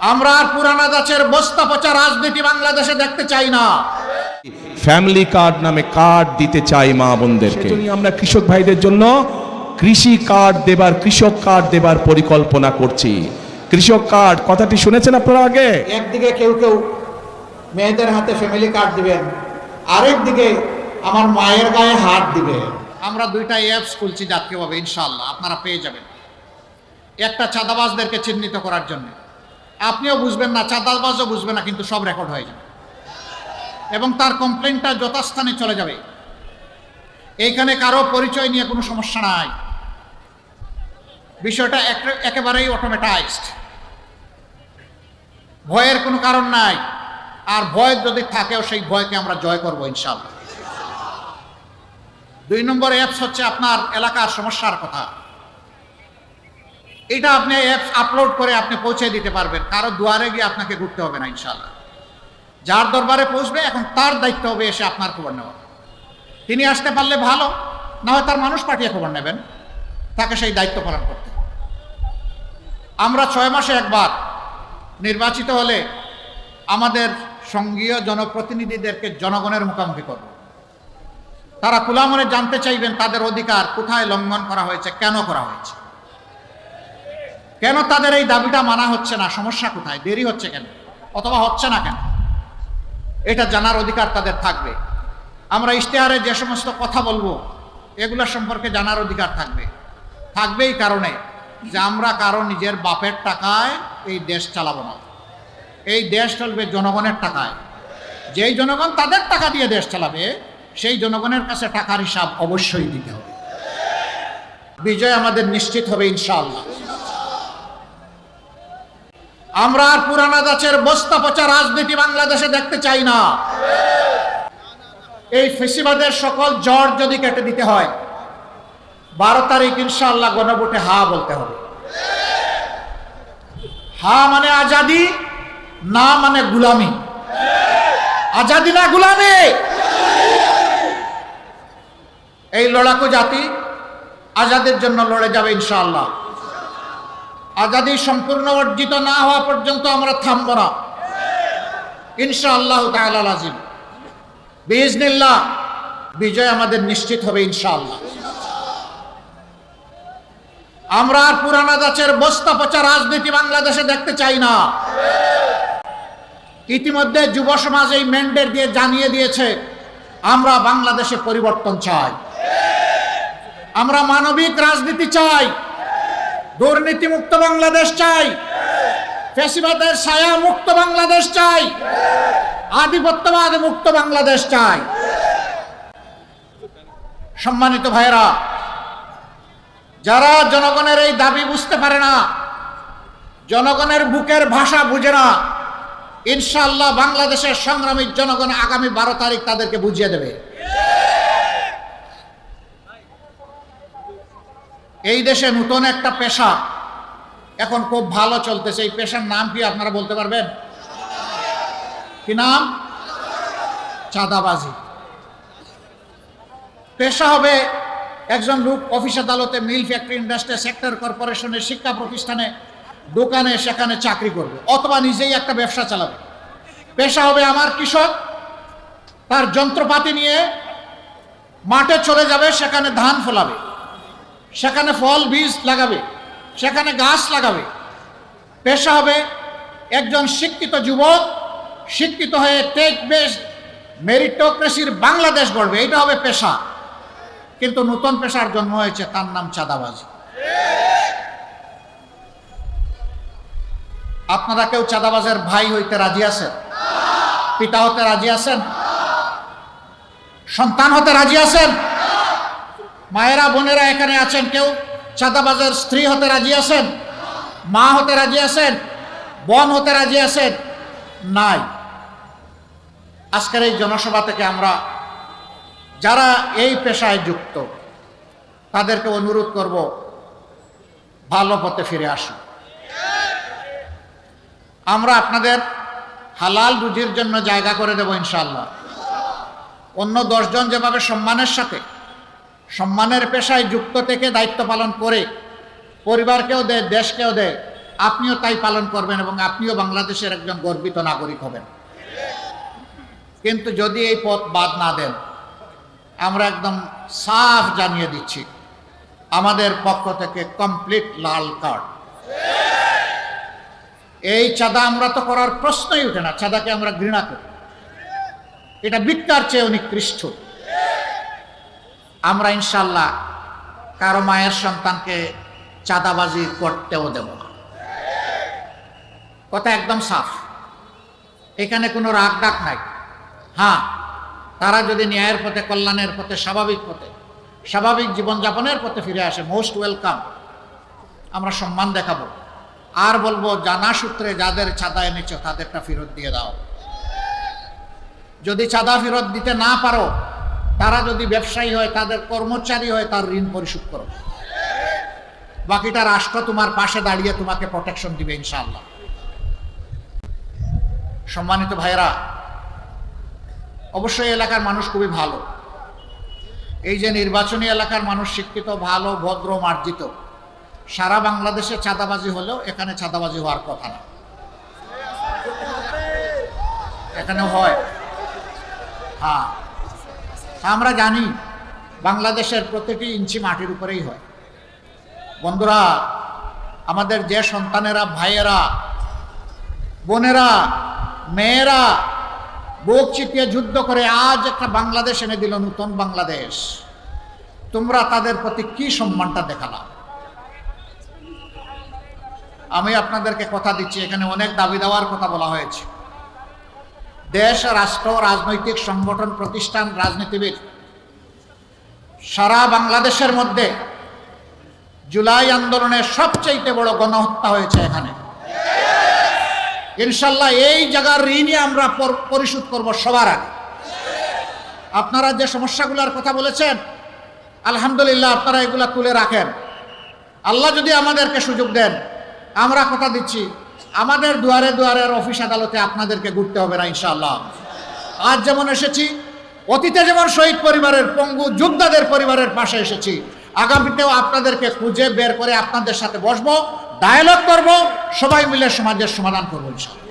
আমরা আর পুরানা গাছের বস্তা পচা রাজনীতি বাংলাদেশে দেখতে চাই না। ফ্যামিলি কার্ড নামে কার্ড দিতে চাই মা বোনদেরকে। আমরা কৃষক ভাইদের জন্য কৃষি কার্ড দেবার কৃষক কার্ড দেবার পরিকল্পনা করছি। কৃষক কার্ড কথাটি শুনেছেন আপনারা আগে? একদিকে কেউ কেউ মেয়েদের হাতে ফ্যামিলি কার্ড দিবেন আরেক দিকে আমার মায়ের গায়ে হাত দিবে আমরা দুইটা অ্যাপস খুলছি জাতীয়ভাবে ইনশাল্লাহ আপনারা পেয়ে যাবেন। একটা চাঁদাবাজদেরকে চিহ্নিত করার জন্য। আপনিও বুঝবেন না চাঁদালবাজও বুঝবে না, কিন্তু সব রেকর্ড হয়ে যাবে। এবং তার কমপ্লেনটা যথাস্থানে চলে যাবে। এইখানে কারও পরিচয় নিয়ে কোনো সমস্যা নাই। বিষয়টা একেবারেই অটোমেটাইজড ভয়ের কোনো কারণ নাই। আর ভয় যদি থাকেও সেই ভয়কে আমরা জয় করব ইনশাল্লাহ দুই নম্বর অ্যাপস হচ্ছে আপনার এলাকার সমস্যার কথা। এটা আপনি অ্যাপস আপলোড করে আপনি পৌঁছে দিতে পারবেন। কারও দুয়ারে গিয়ে আপনাকে ঘুরতে হবে না ইনশাল্লাহ যার দরবারে পৌঁছবে, এখন তার দায়িত্ব হবে এসে আপনার খবর নেওয়া। তিনি আসতে পারলে ভালো, না হয় তার মানুষ পাঠিয়ে খবর নেবেন। তাকে সেই দায়িত্ব পালন করতে আমরা ছয় মাসে একবার নির্বাচিত হলে আমাদের সঙ্গীয় জনপ্রতিনিধিদেরকে জনগণের মুখোমুখি করব। তারা কুলামনে জানতে চাইবেন তাদের অধিকার কোথায় লঙ্ঘন করা হয়েছে, কেন করা হয়েছে। কেন তাদের এই দাবিটা মানা হচ্ছে না? সমস্যা কোথায়? দেরি হচ্ছে কেন? অথবা হচ্ছে না কেন? এটা জানার অধিকার তাদের থাকবে। আমরা ইশতেহারে যে সমস্ত কথা বলব, এগুলো সম্পর্কে জানার অধিকার থাকবে। থাকবে এই কারণে যে আমরা কারও নিজের বাপের টাকায় এই দেশ চালাবো না। এই দেশ চলবে জনগণের টাকায়। যেই জনগণ তাদের টাকা দিয়ে দেশ চালাবে, সেই জনগণের কাছে টাকার হিসাব অবশ্যই দিতে হবে। বিজয় আমাদের নিশ্চিত হবে ইনশাআল্লাহ। আমরা আর পুরানা গাছের বস্তা পচা রাজনীতি বাংলাদেশে দেখতে চাই না। এই ফেসিবাদের সকল জ্বর যদি কেটে দিতে হয়, বারো তারিখ ইনশাল্লাহ গণভোটে হা বলতে হবে। হা মানে আজাদি, না মানে গুলামি। আজাদি না গুলামি? এই লড়াকু জাতি আজাদের জন্য লড়ে যাবে ইনশাআল্লাহ। আজাদি সম্পূর্ণ অর্জিত না হওয়া পর্যন্ত আমরা থামব না। ইনশাআল্লাহ তাআলা লাজিম। বিজনিল্লাহ বিজয় আমাদের নিশ্চিত হবে ইনশাআল্লাহ। আমরা আর পুরানা গাছের বস্তা পচা রাজনীতি বাংলাদেশে দেখতে চাই না। ইতিমধ্যে যুব সমাজ এই ম্যান্ডেট দিয়ে জানিয়ে দিয়েছে, আমরা বাংলাদেশে পরিবর্তন চাই। আমরা মানবিক রাজনীতি চাই। দুর্নীতি মুক্ত বাংলাদেশ চাই। ফেসিবাদের ছায়া মুক্ত বাংলাদেশ চাই। আধিপত্যবাদ মুক্ত বাংলাদেশ চাই। সম্মানিত ভাইরা যারা জনগণের এই দাবি বুঝতে পারে না, জনগণের বুকের ভাষা বুঝে না, ইনশাআল্লাহ বাংলাদেশের সংগ্রামী জনগণ আগামী বারো তারিখ তাদেরকে বুঝিয়ে দেবে। এই দেশে নতুন একটা পেশা। এখন খুব ভালো চলতেছে। এই পেশার নাম কি আপনারা বলতে পারবেন? কি নাম? চাঁদাবাজি। পেশা হবে একজন লোক অফিস আদালতে মিল ফ্যাক্টরি ইন্ডাস্ট্রি সেক্টর কর্পোরেশনের শিক্ষা প্রতিষ্ঠানে দোকানে সেখানে চাকরি করবে, অথবা নিজেই একটা ব্যবসা চালাবে। পেশা হবে আমার কৃষক। তার যন্ত্রপাতি নিয়ে মাঠে চলে যাবে, সেখানে ধান ফলাবে। সেখানে ফল, বীজ লাগাবে, সেখানে গাছ লাগাবে। পেশা হবে একজন শিক্ষিত যুবক, শিক্ষিত হয়ে টেক বেস মেরিটোক্রেসির বাংলাদেশ গড়বে এটা হবে পেশা। কিন্তু নতুন পেশার জন্ম হয়েছে তার নাম চাঁদাবাজি। আপনারা কেউ চাঁদাবাজের ভাই হইতে রাজি আছেন? পিতা হতে রাজি আছেন? সন্তান হতে রাজি আছেন? মায়েরা, বোনেরা এখানে আছেন কেউ? চাঁদাবাজের স্ত্রী হতে রাজি আছেন? মা হতে রাজি আছেন? বোন হতে রাজি আছেন? নাই। আজকের এই জনসভা থেকে আমরা যারা এই পেশায় যুক্ত, তাদেরকে অনুরোধ করব, ভালো পথে ফিরে আসুন। আমরা আপনাদের হালাল রুজির জন্য জায়গা করে দেব ইনশাল্লাহ অন্য দশজন যেভাবে সম্মানের সাথে সম্মানের পেশায় যুক্ত থেকে দায়িত্ব পালন করে পরিবারকেও দেয়, দেশকেও দেয়, আপনিও তাই পালন করবেন এবং আপনিও বাংলাদেশের একজন গর্বিত নাগরিক হবেন। কিন্তু যদি এই পথ বাদ না দেন, আমরা একদম সাফ জানিয়ে দিচ্ছি, আমাদের পক্ষ থেকে কমপ্লিট লাল কার্ড এই চাঁদা আমরা তো করার প্রশ্নই উঠে না, চাঁদাকে আমরা ঘৃণা করি। এটা বিদ্যার চেয়ে নিকৃষ্ট আমরা ইনশাল্লাহ কারও মায়ের সন্তানকে চাঁদাবাজি করতেও দেব না। কথা একদম সাফ। এখানে কোনো রাগ ডাক নাই। হ্যাঁ তারা যদি ন্যায়ের পথে, কল্যাণের পথে, স্বাভাবিক পথে, স্বাভাবিক জীবনযাপনের পথে ফিরে আসে মোস্ট ওয়েলকাম আমরা সম্মান দেখাবো। আর বলব, জানা সূত্রে যাদের চাঁদা এনেছ, তাদেরটা ফেরত দিয়ে দাও। যদি চাঁদা ফেরত দিতে না পারো তারা যদি ব্যবসায়ী হয়, তাদের কর্মচারী হয়, তার ঋণ পরিশোধ করো। বাকিটা রাষ্ট্র তোমার পাশে দাঁড়িয়ে তোমাকে প্রোটেকশন দিবে ইনশাআল্লাহ। সম্মানিত ভাইরা অবশ্যই এলাকার মানুষ খুবই ভালো। এই যে নির্বাচনী এলাকার মানুষ শিক্ষিত, ভালো, ভদ্র, মার্জিত, সারা বাংলাদেশে চাঁদাবাজি হলেও এখানে চাঁদাবাজি হওয়ার কথা না। এখানে হয়। হ্যাঁ। আমরা জানি বাংলাদেশের প্রতিটি ইঞ্চি মাটির উপরেই হয়। বন্ধুরা, আমাদের যে সন্তানেরা, ভাইয়েরা, বোনেরা, মেয়েরা বুক চিতিয়ে যুদ্ধ করে আজ একটা বাংলাদেশ এনে দিল, নতুন বাংলাদেশ। তোমরা তাদের প্রতি কি সম্মানটা দেখালাম? আমি আপনাদেরকে কথা দিচ্ছি, এখানে অনেক দাবি দেওয়ার কথা বলা হয়েছে। দেশ, রাষ্ট্র, রাজনৈতিক সংগঠন, প্রতিষ্ঠান, রাজনীতিবিদ। সারা বাংলাদেশের মধ্যে জুলাই আন্দোলনের সবচাইতে বড় গণহত্যা হয়েছে এখানে। ইনশাল্লাহ এই জায়গার ঋণই আমরা পরিশোধ করব সবার আগে। আপনারা যে সমস্যাগুলোর কথা বলেছেন, আলহামদুলিল্লাহ আপনারা এগুলা তুলে রাখেন। আল্লাহ যদি আমাদেরকে সুযোগ দেন, আমরা কথা দিচ্ছি। আমাদের দুয়ারে দুয়ারে অফিস আদালতে আপনাদেরকে ঘুরতে হবে না ইনশাল্লাহ আজ যেমন এসেছি, অতীতে যেমন শহীদ পরিবারের, পঙ্গু যোদ্ধাদের পরিবারের পাশে এসেছি, আগামীতেও আপনাদেরকে খুঁজে বের করে আপনাদের সাথে বসবো ডায়ালগ করব, সবাই মিলে সমাজের সমাধান করব, ইনশাআল্লাহ।